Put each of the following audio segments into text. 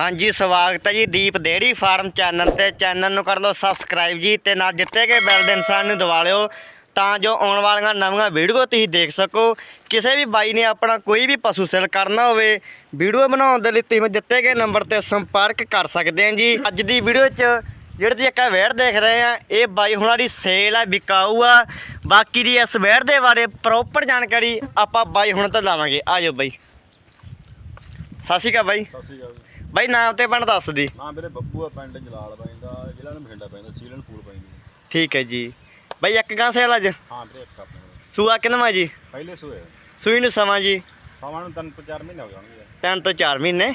ਹਾਂਜੀ, ਸਵਾਗਤ ਹੈ ਜੀ ਦੀਪ ਡੇੜੀ ਫਾਰਮ ਚੈਨਲ ਤੇ। ਚੈਨਲ ਨੂੰ ਕਰ ਲਓ ਸਬਸਕ੍ਰਾਈਬ ਜੀ ਤੇ ਨਾਲ ਦਿੱਤੇ ਗਏ ਬੈਲ ਦੇ ਨਿਸ਼ਾਨ ਨੂੰ ਦਬਾ ਲਿਓ ਤਾਂ ਜੋ ਆਉਣ ਵਾਲੀਆਂ ਨਵੀਆਂ ਵੀਡੀਓ ਤੁਸੀਂ ਦੇਖ ਸਕੋ। ਕਿਸੇ ਵੀ ਬਾਈ ਨੇ ਆਪਣਾ ਕੋਈ ਵੀ ਪਸ਼ੂ ਸੇਲ ਕਰਨਾ ਹੋਵੇ, ਵੀਡੀਓ ਬਣਾਉਣ ਦੇ ਲਈ ਤੁਸੀਂ ਦਿੱਤੇ ਗਏ ਨੰਬਰ ਤੇ ਸੰਪਰਕ ਕਰ ਸਕਦੇ ਹਾਂ ਜੀ। ਅੱਜ ਦੀ ਵੀਡੀਓ 'ਚ ਜਿਹੜੇ ਤੁਸੀਂ ਇੱਕ ਵੇੜ ਦੇਖ ਰਹੇ ਆ ਇਹ ਬਾਈ ਹੁਣਾਂ ਦੀ ਸੇਲ ਆ ਵਿਕਾਊ ਆ। ਬਾਕੀ ਦੀ ਇਸ ਵੇੜ ਦੇ ਬਾਰੇ ਪ੍ਰੋਪਰ ਜਾਣਕਾਰੀ ਆਪਾਂ ਬਾਈ ਹੁਣ ਤੋਂ ਲਾਵਾਂਗੇ। ਆਜੋ ਬਾਈ। ਸਤਿ ਸ਼੍ਰੀ ਅਕਾਲ ਬਾਈ। ਸਤਿ ਸ਼੍ਰੀ ਅਕਾਲ ਬਾਈ ਨਾਮ ਤੇ ਪਿੰਡ ਦੱਸ ਦੀ। ਨਾਮ ਮੇਰੇ ਬੱਬੂ ਆ ਪਿੰਡ ਜਲਾਲ ਪੈਂਦਾ ਜ਼ਿਲ੍ਹਾ ਨੂੰ ਬਠਿੰਡਾ ਪੈਂਦਾ ਸੀਲਨ ਪੂਲ ਪੈਂਦੀ। ਠੀਕ ਹੈ ਜੀ। ਬਾਈ ਇੱਕ ਗਾਂ ਸੇਲ ਅੱਜ? ਹਾਂ ਵੀਰੇ ਇੱਕ ਆਪਣੇ ਕੋਲ। ਸੂਆ ਕਿਨਵਾ ਜੀ? ਪਹਿਲੇ ਸੂਏ ਸੂਈ ਨੂੰ ਸਮਾਂ ਜੀ। ਸਮਾਂ ਨੂੰ ਤਿੰਨ ਤੋਂ ਚਾਰ ਮਹੀਨੇ ਹੋ ਜਾਣਗੇ ਤਿੰਨ ਤੋਂ 4 ਮਹੀਨੇ?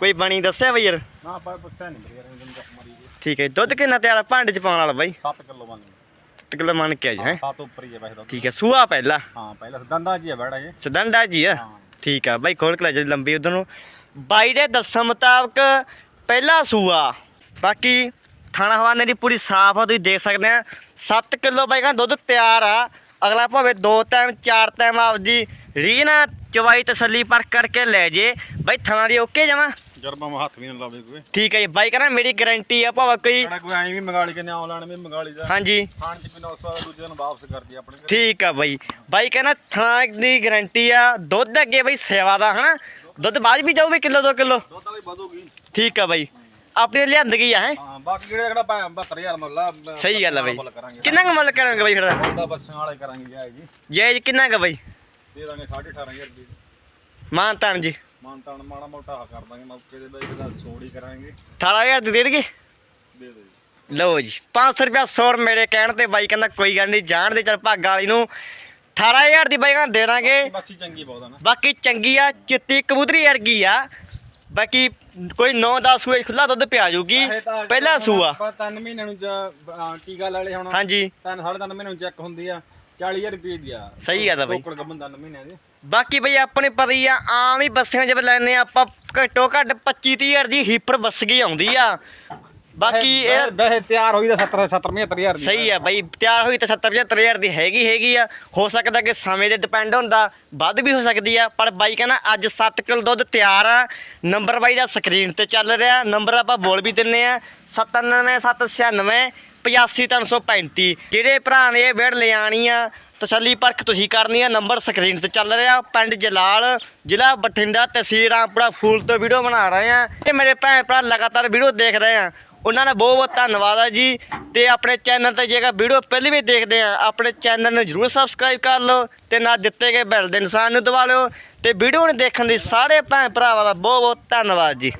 ਕੋਈ ਬਣੀ ਦੱਸਿਆ ਬਈ ਯਾਰ? ਨਾ ਆਪਾਂ ਪੁੱਛਿਆ ਨਹੀਂ ਵੀਰੇ ਯਾਰ ਦਿਨ ਤੱਕ ਮਰੀ ਜੀ ਠੀਕ ਹੈ ਦੁੱਧ ਕਿੰਨਾ ਤਿਆਰ ਭਾਂਡੇ ਚ ਪਾਉਣ ਵਾਲਾ ਬਾਈ? 7 ਕਿਲੋ ਮੰਨ 7 ਕਿਲੋ ਮੰਨ ਕੇ ਆ ਜੀ ਹੈ? 7 ਉੱਪਰ ਹੀ ਹੈ ਵੈਸੇ ਤਾਂ। ਠੀਕ ਹੈ ਸੂਆ ਪਹਿਲਾ? ਹਾਂ ਪਹਿਲਾ ਦੰਦਾ ਜੀ ਹੈ ਬੜਾ ਇਹ ਸਦੰਡਾ ਜੀ ਆ। ਹਾਂ। ਠੀਕ ਆ ਬਾਈ ਖੋਲ ਕੇ ਲੈ ਜਾ ਲੰਬੀ ਉਧਰ ਨੂੰ। ਬਾਈ ਦੇ ਦੱਸਣ ਮੁਤਾਬਕ ਪਹਿਲਾ ਸੂਆ। ਬਾਕੀ ਖਾਣਾ ਹਵਾਨੇ ਦੀ ਪੂਰੀ ਸਾਫ਼ ਆ ਤੁਸੀਂ ਦੇਖ ਸਕਦੇ ਆ। 7 ਕਿਲੋ ਬਾਈ ਕਹਿੰਦਾ ਦੁੱਧ ਤਿਆਰ ਆ। ਅਗਲਾ ਭਾਵੇਂ ਦੋ ਟਾਈਮ ਚਾਰ ਟਾਈਮ ਆਪਦੀ ਰੀ ਨਾ ਚਵਾਈ ਤਸੱਲੀ ਪਰ ਕਰਕੇ ਲੈ ਜੇ। ਬਾਈ ਥਾਣਾ ਦੀ ਓਕੇ ਜਾਵਾਂ ਜਰਬਾ ਮਾ ਹੱਥ ਵੀ ਨਾ ਲਾਵੇ ਕੋਈ। ਠੀਕ ਹੈ ਜੀ ਬਾਈ ਕਹਿੰਦਾ ਮੇਰੀ ਗਾਰੰਟੀ ਆ ਭਾਵੇਂ ਕੋਈ ਕੋਈ ਐਂ ਵੀ ਮੰਗਾਲੀ ਕੇ ਆਨਲਾਈਨ ਵੀ ਮੰਗਾਲੀ ਦਾ। ਹਾਂਜੀ। ਖਾਣ ਚ ਕੋਈ ਨੌਸਾ ਦੂਜੇ ਦਿਨ ਵਾਪਸ ਕਰਦੀ ਆਪਣੇ ਘਰੇ। ਠੀਕ ਆ ਬਾਈ। ਬਾਈ ਕਹਿੰਦਾ ਥਾਣਾ ਦੀ ਗਾਰੰਟੀ ਆ। ਦੁੱਧ ਅੱਗੇ ਬਾਈ ਸੇਵਾ ਦਾ ਹਨਾ? ਦੁੱਧ ਬਾਅਦ ਵੀ ਜਾਊ ਵੀ ਕਿਲੋ ਦੋ ਕਿਲੋ? ਦੁੱਧ ਵਾਲੀ ਵਧੂਗੀ। ਠੀਕ ਆ ਬਾਈ। ਆਪਣੀ ਲਿਆਂਦ ਗਈ ਆ ਹੈ? ਹਾਂ ਬਾਕੀ ਜਿਹੜੇ ਜਿਹੜਾ ਭਾਵੇਂ 72000 ਮੁੱਲਾ ਸਹੀ ਗੱਲ ਆ ਬਾਈ। ਕਿੰਨਾ ਕੁ ਮੁੱਲ ਕਰਾਂਗੇ ਬਾਈ ਫਿਰ? ਉਹਦਾ ਬੱਸਾਂ ਵਾਲੇ ਕਰਾਂਗੇ ਜਾਏ ਜੀ। ਕਿੰਨਾ ਕੁ ਬਾਈ? ਦੇ ਦਾਂਗੇ 18500 ਰੁਪਏ। ਮਾਨ ਤਾਨ ਜੀ। ਮਾਨ ਤਾਨ ਮਾੜਾ ਮੋਟਾ ਕਰ ਦਾਂਗੇ ਮੌਕੇ ਦੇ ਬਈ ਛੋੜ ਹੀ ਕਰਾਂਗੇ। 18000 ਦੀ ਦੇ ਦੇਗੇ? ਦੇ ਦੇ ਜੀ। ਲਓ ਜੀ 500 ਰੁਪਿਆ 100 ਮੇਰੇ ਕਹਿਣ ਤੇ ਬਾਈ ਕਹਿੰਦਾ ਕੋਈ ਗੱਲ ਨਹੀਂ ਜਾਣ ਦੇ ਚੱਲ ਭਾਗ ਵਾਲੀ ਨੂੰ 18000 ਦੀ ਬਾਈ ਕਹਿੰਦਾ ਦੇ ਦਾਂਗੇ। ਬੱਸੀ ਚੰਗੀ ਬਹੁਤ ਆ ਨਾ। ਬਾਕੀ ਚੰਗੀ ਆ ਚਿੱਤੀ ਕਬੂਤਰੀ ਵਰਗੀ ਆ। ਬਾਕੀ ਕੋਈ 9-10 ਸੂਏ ਖੁੱਲਾ ਦੁੱਧ ਪਿਆ ਜੂਗੀ ਪਹਿਲਾ ਸੂਆ। ਆਪਾਂ ਤਿੰਨ ਮਹੀਨਿਆਂ ਨੂੰ ਟੀਕਾ ਲੈ ਲਏ ਹੁਣ। ਹਾਂਜੀ। ਤਿੰਨ ਸਾਢੇ ਤਿੰਨ ਮਹੀਨਿਆਂ ਨੂੰ ਚੈੱਕ ਹੁੰਦੀ ਆ। 40000 ਰੁਪਏ ਦੀ ਆ। ਸਹੀ ਗੱਲ ਆ ਬਾਈ। ਟੋਕੜ ਗੱਬਨ ਤਿੰਨ ਮਹੀਨਿਆਂ ਦੀ। ਬਾਕੀ ਬਈ ਆਪਣੇ ਪਤਾ ਹੀ ਆ ਆਮ ਹੀ ਬੱਸਾਂ ਜਦ ਲੈਨੇ ਆਪਾਂ ਘੱਟੋ ਘੱਟ 25 ਹਜ਼ਾਰ ਦੀ ਹੀਪਰ ਬੱਸ ਗਈ ਆਉਂਦੀ ਆ। ਬਾਕੀ ਇਹ ਵੈਸੇ ਤਿਆਰ ਹੋਈ ਤਾਂ 70 70 75000 ਦੀ ਸਹੀ ਆ ਬਈ ਤਿਆਰ ਹੋਈ ਤਾਂ 70 75 ਹਜ਼ਾਰ ਦੀ ਹੈਗੀ ਹੈਗੀ ਆ। ਹੋ ਸਕਦਾ ਕਿ ਸਮੇਂ ਦੇ ਡਿਪੈਂਡ ਹੁੰਦਾ ਵੱਧ ਵੀ ਹੋ ਸਕਦੀ ਆ ਪਰ ਬਾਈ ਕਹਿੰਦਾ ਅੱਜ 7 ਕਿਲੋ ਦੁੱਧ ਤਿਆਰ ਆ। ਨੰਬਰ ਬਾਈ ਦਾ ਸਕਰੀਨ ਤੇ ਚੱਲ ਰਿਹਾ ਨੰਬਰ ਆਪਾਂ ਬੋਲ ਵੀ ਦਿੰਨੇ ਆ 97796 85335 ਜਿਹੜੇ ਭਰਾ ਨੇ ਇਹ ਵੇੜ ਲਿਆਣੀ ਆ? ਤਸੱਲੀ ਪਰਖ ਤੁਸੀਂ ਕਰਨੀ ਆ ਨੰਬਰ ਸਕਰੀਨ ਤੇ ਚੱਲ ਰਿਹਾ ਪਿੰਡ ਜਲਾਲ ਜ਼ਿਲ੍ਹਾ ਬਠਿੰਡਾ ਤਹਿਸੀਲ ਰਾਮਪੁਰਾ। ਫੂਲ ਤੋਂ ਵੀਡੀਓ ਬਣਾ ਰਹੇ ਆ। ਤੇ ਮੇਰੇ ਭੈਣ ਭਰਾ ਲਗਾਤਾਰ ਵੀਡੀਓ ਦੇਖ ਰਹੇ ਆ। ਉਹਨਾਂ ਦਾ ਬਹੁਤ ਬਹੁਤ ਧੰਨਵਾਦ ਆ ਜੀ। ਤੇ ਆਪਣੇ ਚੈਨਲ ਤੇ ਜੇਕਰ ਵੀਡੀਓ ਪਹਿਲੀ ਵੀ ਦੇਖਦੇ ਆ, ਆਪਣੇ ਚੈਨਲ ਨੂੰ ਜਰੂਰ ਸਬਸਕ੍ਰਾਈਬ ਕਰ ਲਓ ਤੇ ਨਾਲ ਦਿੱਤੇ ਗਏ ਬੈਲ ਦੇ ਨਿਸ਼ਾਨ ਨੂੰ ਦਬਾ ਲਿਓ। ਤੇ ਵੀਡੀਓ ਨੂੰ ਦੇਖਣ ਲਈ ਸਾਰੇ ਭੈਣ ਭਰਾਵਾਂ ਦਾ ਬਹੁਤ ਬਹੁਤ ਧੰਨਵਾਦ ਜੀ।